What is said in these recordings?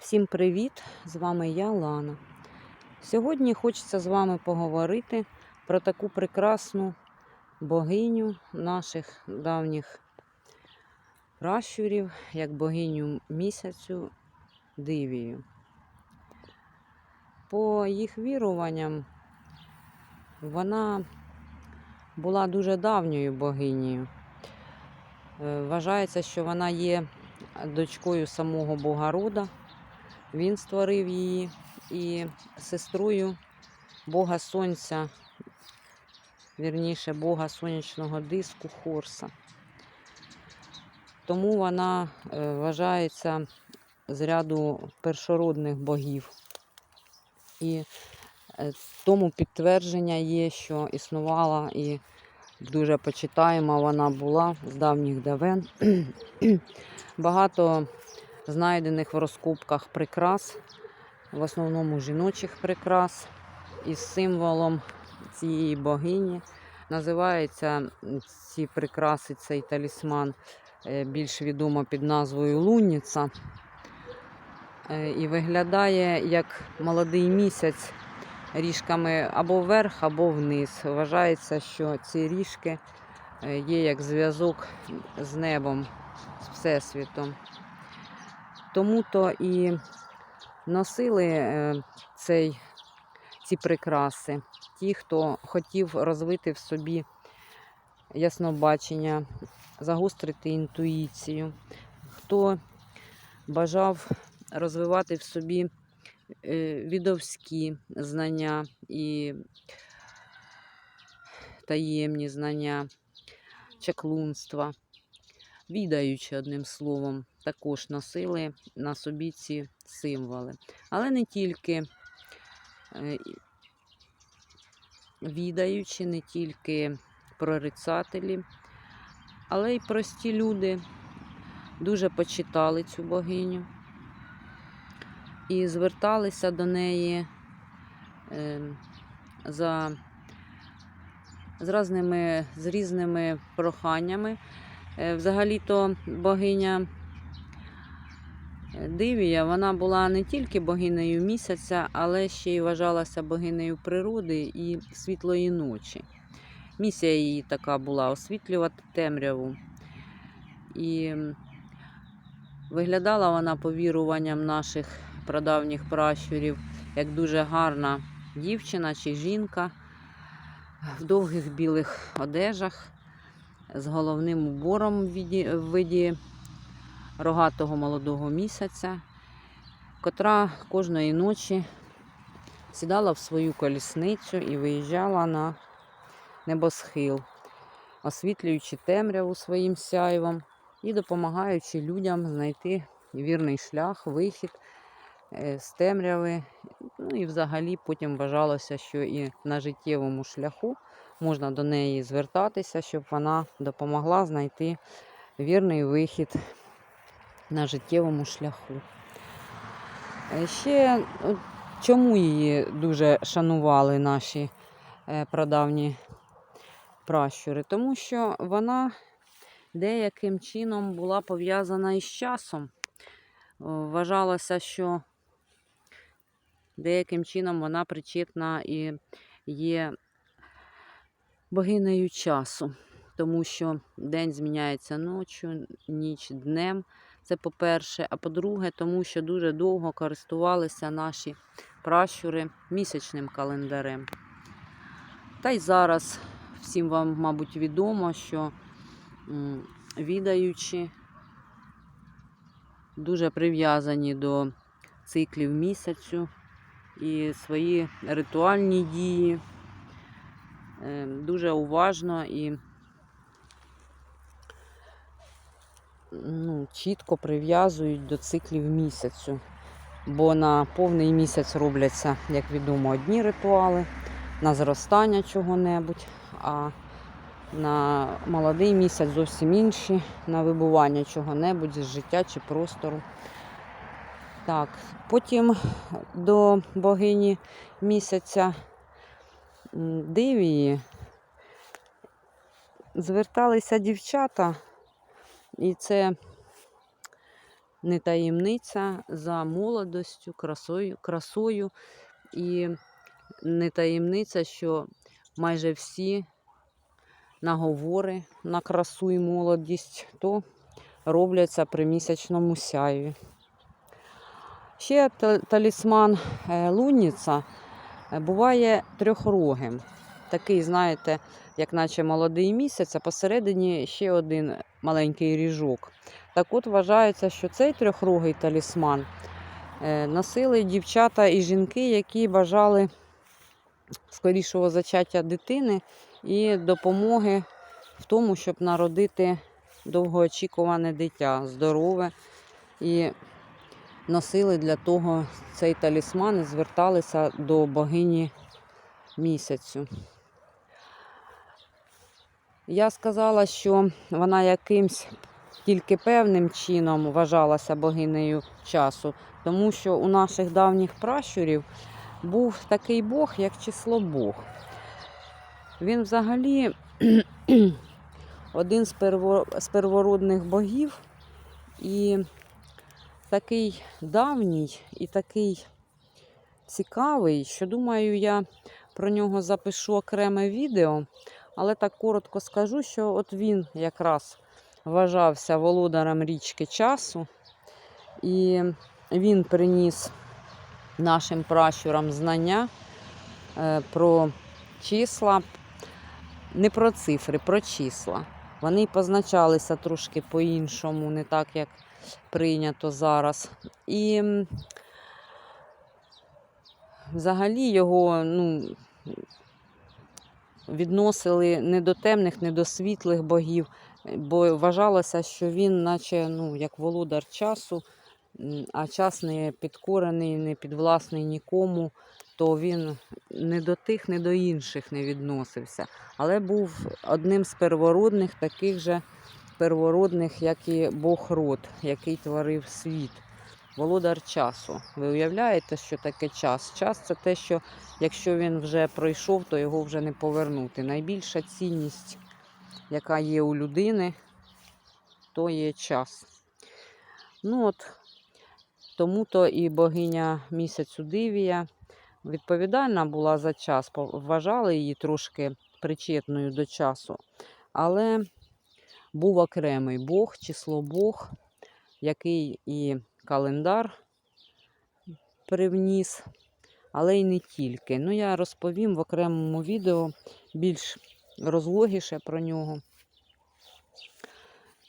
Всім привіт! З вами я Лана. Сьогодні хочеться з вами поговорити про таку прекрасну богиню наших давніх пращурів, як богиню місяцю Дивію. По їх віруванням, вона була дуже давньою богинею. Е, Вважається, що вона є дочкою самого Бога Рода. Він створив її і сестрою Бога Сонця, вірніше Бога сонячного диску Хорса. Тому вона е, вважається з ряду першородних богів. І е, тому підтвердження є, що існувала і дуже почитаєма вона була з давніх давен. Багато знайдених в розкопках прикрас, в основному жіночих прикрас, із символом цієї богині. Називаються ці прикраси, цей талісман е, більш відомо під назвою Лунниця. Е, І виглядає як молодий місяць ріжками або вверх, або вниз. Вважається, що ці ріжки е, є як зв'язок з небом, з Всесвітом. Тому то і носили е, цей, ці прикраси. Ті, хто хотів розвити в собі яснобачення, загострити інтуїцію, хто бажав розвивати в собі е, відовські знання і таємні знання, чаклунства відаючи одним словом, також носили на собі ці символи. Але не тільки е, відаючи, не тільки прорицателі, але й прості люди дуже почитали цю богиню і зверталися до неї е, за з різними, з різними проханнями. Е, Взагалі-то богиня Дивія, вона була не тільки богинею місяця, але ще й вважалася богинею природи і світлої ночі. Місія її така була освітлювати темряву. І виглядала вона по віруванням наших прадавніх пращурів як дуже гарна дівчина чи жінка в довгих білих одежах з головним убором в виді, рогатого молодого місяця, котра кожної ночі сідала в свою колісницю і виїжджала на небосхил, освітлюючи темряву своїм сяйвом і допомагаючи людям знайти вірний шлях, вихід е, з темряви. Ну і взагалі потім вважалося, що і на життєвому шляху можна до неї звертатися, щоб вона допомогла знайти вірний вихід на життєвому шляху. Е, Ще чому її дуже шанували наші е, прадавні пращури? Тому що вона деяким чином була пов'язана із часом. Вважалося, що деяким чином вона причетна і є богинею часу, тому що день зміняється ночі, ніч днем. Це по-перше. А по-друге, тому що дуже довго користувалися наші пращури місячним календарем. Та й зараз всім вам, мабуть, відомо, що м, відаючи дуже прив'язані до циклів місяцю і свої ритуальні дії е, дуже уважно і ну, чітко прив'язують до циклів місяцю. Бо на повний місяць робляться, як відомо, одні ритуали на зростання чого-небудь, а на молодий місяць зовсім інші, на вибування чого-небудь з життя чи простору. Так, потім до богині місяця Дивії зверталися дівчата, і це не таємниця за молодостю, красою, красою. І не таємниця, що майже всі наговори на красу і молодість, то робляться при місячному сяйві. Ще талісман е, лунниця е, буває трьохрогим. Такий, знаєте, як наче молодий місяць, а посередині ще один маленький ріжок. Так от вважається, що цей трьохрогий талісман е, носили дівчата і жінки, які бажали скорішого зачаття дитини і допомоги в тому, щоб народити довгоочікуване дитя, здорове. І носили для того цей талісман і зверталися до богині місяцю. Я сказала, що вона якимсь тільки певним чином вважалася богинею часу, тому що у наших давніх пращурів був такий Бог, як число Бог. Він взагалі один з, первородних богів і такий давній і такий цікавий, що думаю, я про нього запишу окреме відео, але так коротко скажу, що от він якраз вважався володарем річки часу, і він приніс нашим пращурам знання е, про числа, не про цифри, про числа. Вони позначалися трошки по-іншому, не так, як прийнято зараз. І взагалі його ну, відносили не до темних, не до світлих богів, бо вважалося, що він, наче ну, як володар часу, а час не підкорений, не підвласний нікому, то він не до тих, не до інших не відносився. Але був одним з первородних, таких же первородних, як і Бог род, який творив світ. Володар часу. Ви уявляєте, що таке час? Час це те, що якщо він вже пройшов, то його вже не повернути. Найбільша цінність, яка є у людини, то є час. Ну от, тому-то і богиня місяцю Дивія відповідальна була за час, вважали її трошки причетною до часу. Але був окремий Бог, число Бог, який і календар привніс, але й не тільки. Ну, я розповім в окремому відео більш розлогіше про нього.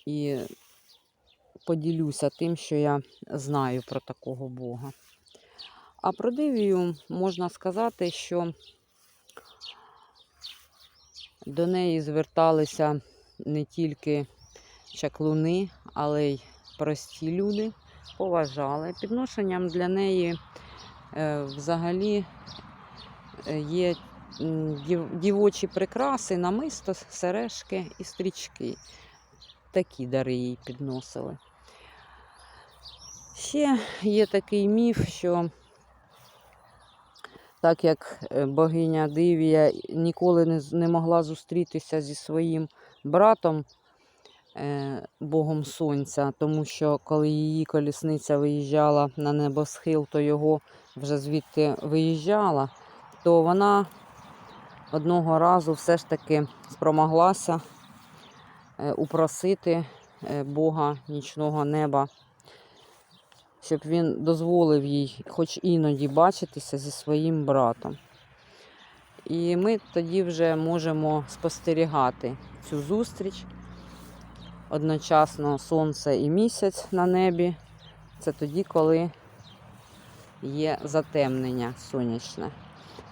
І поділюся тим, що я знаю про такого Бога. А про Дивію можна сказати, що до неї зверталися не тільки чаклуни, але й прості люди, поважали. Підношенням для неї е, взагалі е, є дівочі прикраси, намисто, сережки і стрічки. Такі дари їй підносили. Ще є такий міф, що так як е, богиня Дивія ніколи не, могла зустрітися зі своїм братом, Богом Сонця, тому що коли її колісниця виїжджала на небосхил, то його вже звідти виїжджала, то вона одного разу все ж таки спромоглася е, упросити е, Бога нічного неба, щоб він дозволив їй хоч іноді бачитися зі своїм братом. І ми тоді вже можемо спостерігати цю зустріч. Одночасно сонце і місяць на небі. Це тоді, коли є затемнення сонячне.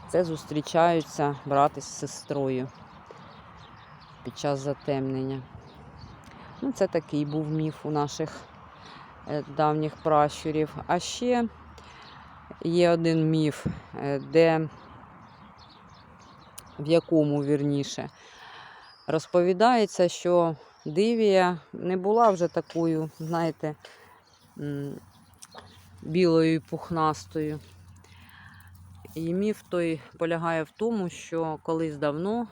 Це зустрічаються брати з сестрою під час затемнення. Ну, це такий був міф у наших е, давніх пращурів. А ще є один міф, е, де в якому вірніше розповідається, що Дивія не була вже такою, знаєте, білою і пухнастою. І міф той полягає в тому, що колись давно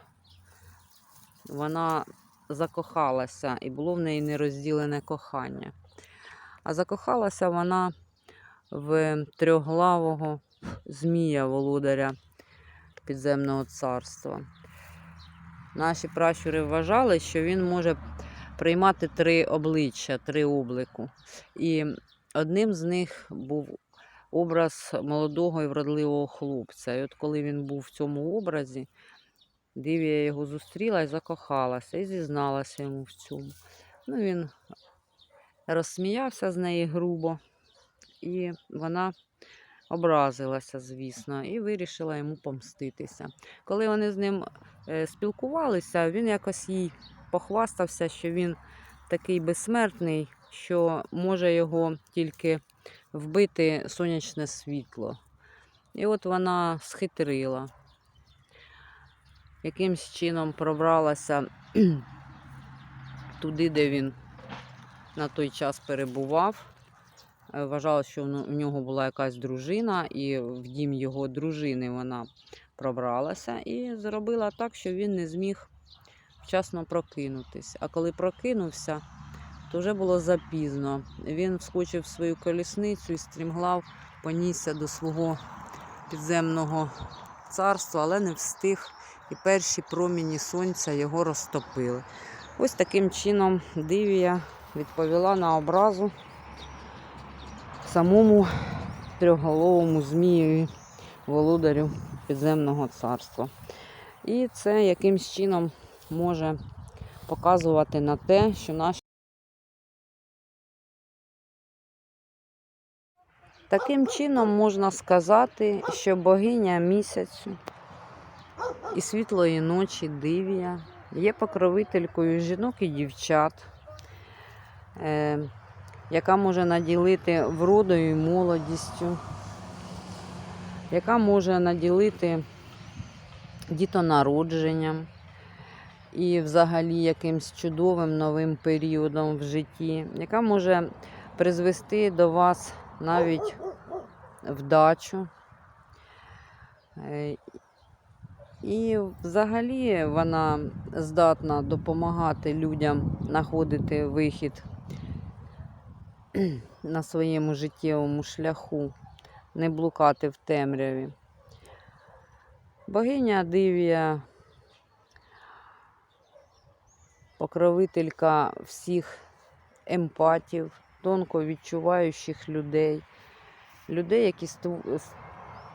вона закохалася і було в неї нерозділене кохання. А закохалася вона в трьохглавого змія володаря підземного царства. Наші пращури вважали, що він може приймати три обличчя, три облику. І одним з них був образ молодого і вродливого хлопця. І от коли він був в цьому образі, Дивія його зустріла і закохалася, і зізналася йому в цьому. Ну, він розсміявся з неї грубо, і вона образилася, звісно, і вирішила йому помститися. Коли вони з ним спілкувалися, він якось їй похвастався, що він такий безсмертний, що може його тільки вбити сонячне світло. І от вона схитрила, якимсь чином пробралася туди, де він на той час перебував. Е, Вважала, що в нього була якась дружина, і в дім його дружини вона пробралася і зробила так, що він не зміг вчасно прокинутись. А коли прокинувся, то вже було запізно. Він вскочив в свою колісницю і стрімглав понісся до свого підземного царства, але не встиг, і перші проміні сонця його розтопили. Ось таким чином Дивія відповіла на образу самому трьохголовому змієві володарю підземного царства. І це якимсь чином може показувати на те, що наші Таким чином можна сказати, що богиня місяцю і світлої ночі Дивія є покровителькою жінок і дівчат, е, яка може наділити вродою і молодістю, яка може наділити дітонародженням і взагалі якимсь чудовим новим періодом в житті, яка може призвести до вас навіть вдачу. Е, І взагалі вона здатна допомагати людям знаходити вихід на своєму життєвому шляху, не блукати в темряві. Богиня Дивія, покровителька всіх емпатів, тонко відчуваючих людей, людей, які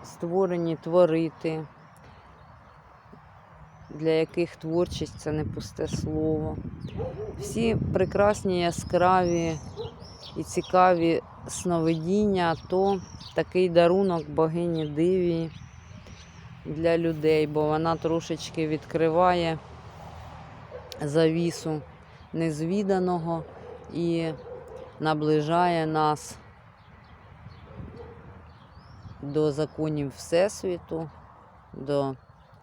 створені творити, для яких творчість це не пусте слово. Всі прекрасні, яскраві і цікаві сновидіння, то такий дарунок богині Дивії для людей, бо вона трошечки відкриває завісу незвіданого і наближає нас до законів Всесвіту, до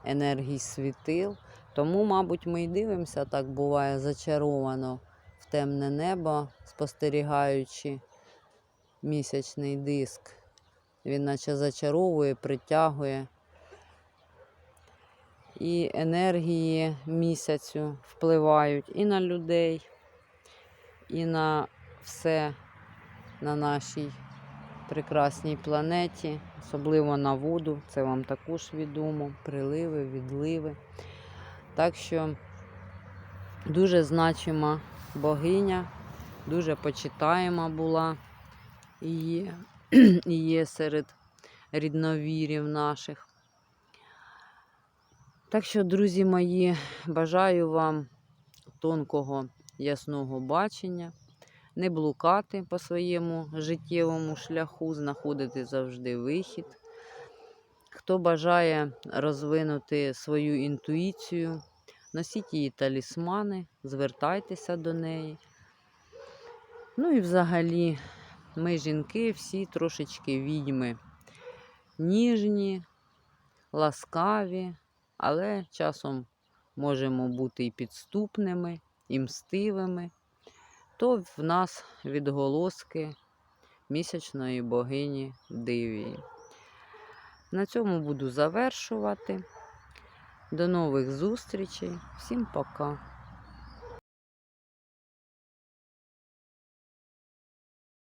енергій світил. Тому, мабуть, ми й дивимося, так буває зачаровано в темне небо, спостерігаючи місячний диск. Він наче зачаровує, притягує. І енергії місяцю впливають і на людей, і на все на нашій прекрасній планеті, особливо на воду. Це вам також відомо. Приливи, відливи. Так що дуже значима богиня, дуже почитаєма була є, є серед рідновірів наших. Так що, друзі мої, бажаю вам тонкого ясного бачення, не блукати по своєму життєвому шляху, знаходити завжди вихід. Хто бажає розвинути свою інтуїцію, носіть її талісмани, звертайтеся до неї. Ну і взагалі, ми, жінки, всі трошечки відьми, ніжні, ласкаві, але часом можемо бути і підступними, і мстивими, то в нас відголоски місячної богині Дивії. На цьому буду завершувати. До нових зустрічей. Всім пока!